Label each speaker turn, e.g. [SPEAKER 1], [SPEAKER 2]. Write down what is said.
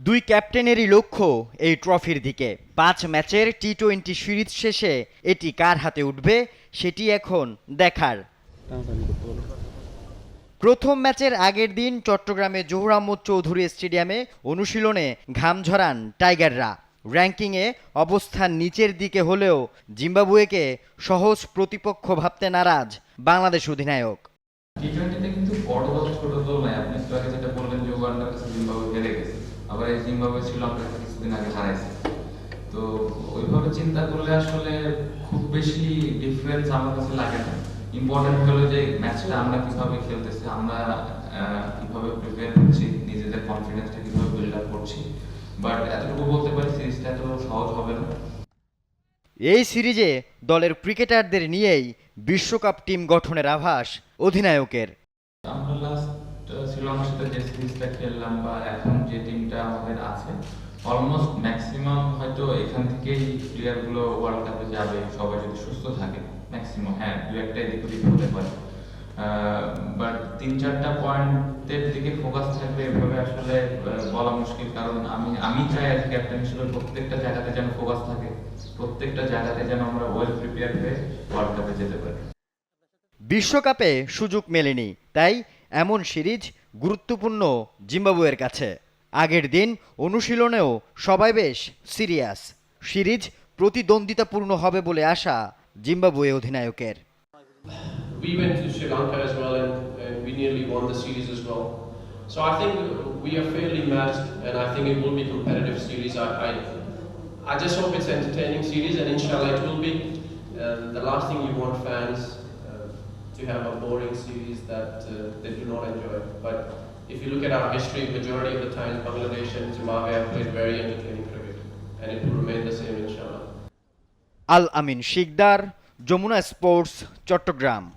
[SPEAKER 1] দুই ক্যাপ্টেনেরই লক্ষ্য এই ট্রফির দিকে। পাঁচ ম্যাচের টি টোয়েন্টি সিরিজ শেষে এটি কার হাতে উঠবে সেটি এখন দেখার। প্রথম ম্যাচের আগের দিন চট্টগ্রামে জহুর আহমদ চৌধুরী স্টেডিয়ামে অনুশীলনে ঘাম ঝরান টাইগাররা। র্যাঙ্কিংয়ে অবস্থান নিচের দিকে হলেও জিম্বাবুয়েকে সহজ প্রতিপক্ষ ভাবতে নারাজ বাংলাদেশ অধিনায়ক।
[SPEAKER 2] টি টোয়েন্টিতে কিন্তু বড় দল ছোট দল নাই আপনি একটু আগে যেটা বললেন যে ওয়ার্ল্ড কাপে জিম্বাবুয়ে হেরে গেছে আবার এই জিম্বাবুয়ে শ্রীলঙ্কাকে কিছুদিন আগে হারাইছে। তো ওইভাবে চিন্তা করলে আসলে খুব বেশি ডিফারেন্স আমার কাছে লাগে না। ইম্পর্টেন্ট হলো যে ম্যাচটা আমরা কীভাবে খেলতেছি আমরা কীভাবে প্রিপেয়ার করছি নিজেদের কনফিডেন্সটা কীভাবে বিল্ড আপ করছি। বাট এতটুকু বলতে পারি সিরিজটা এত সহজ হবে না।
[SPEAKER 1] এই সিরিজে দলের ক্রিকেটারদের নিয়েই বিশ্বকাপ টিম গঠনের আভাস অধিনায়কের।
[SPEAKER 2] আমরা লাস্ট শ্রীলঙ্কার সাথে যে সিরিজটা খেললাম বা এখন যে টিমটা আমাদের আছে অলমোস্ট ম্যাক্সিমাম হয়তো এখান থেকেই প্লেয়ারগুলো ওয়ার্ল্ড কাপে যাবে, সবাই যদি সুস্থ থাকে ম্যাক্সিমাম হ্যাঁ দু একটা এদিক ওদিক হতে পারে। বাট তিন চারটা পয়েন্টের দিকে ফোকাস থাকবে এভাবে আসলে বলা মুশকিল, কারণ আমি আমি চাই আর ক্যাপ্টেন হিসেবে প্রত্যেকটা জায়গাতে যেন ফোকাস থাকে, প্রত্যেকটা জায়গাতে যেন আমরা ওয়েল প্রিপেয়ার হয়ে ওয়ার্ল্ড কাপে যেতে পারি।
[SPEAKER 1] বিশ্বকাপে সুযোগ মেলেনি, তাই এমন সিরিজ গুরুত্বপূর্ণ জিম্বাবুয়ের কাছে আগের দিন অনুশীলনেও সবাই বেশ সিরিয়াস সিরিজ প্রতিদ্বন্দ্বিতাপূর্ণ হবে বলে আশা জিম্বাবুয়ে অধিনায়কের
[SPEAKER 3] we went to Sri Lanka as well and uh, we nearly won the series as well. So I think we are fairly matched and I think it will be competitive series. I, I, I just hope it's entertaining series and inshallah it will be. Uh, the last thing you want fans uh, to have a boring series that uh, they do not enjoy. But if you look at our history, majority of the times Bangladesh and Zimbabwe have played very entertaining cricket, and it will remain the same inshallah.
[SPEAKER 1] Al Amin Shikdar, Jomuna Sports, Chattogram.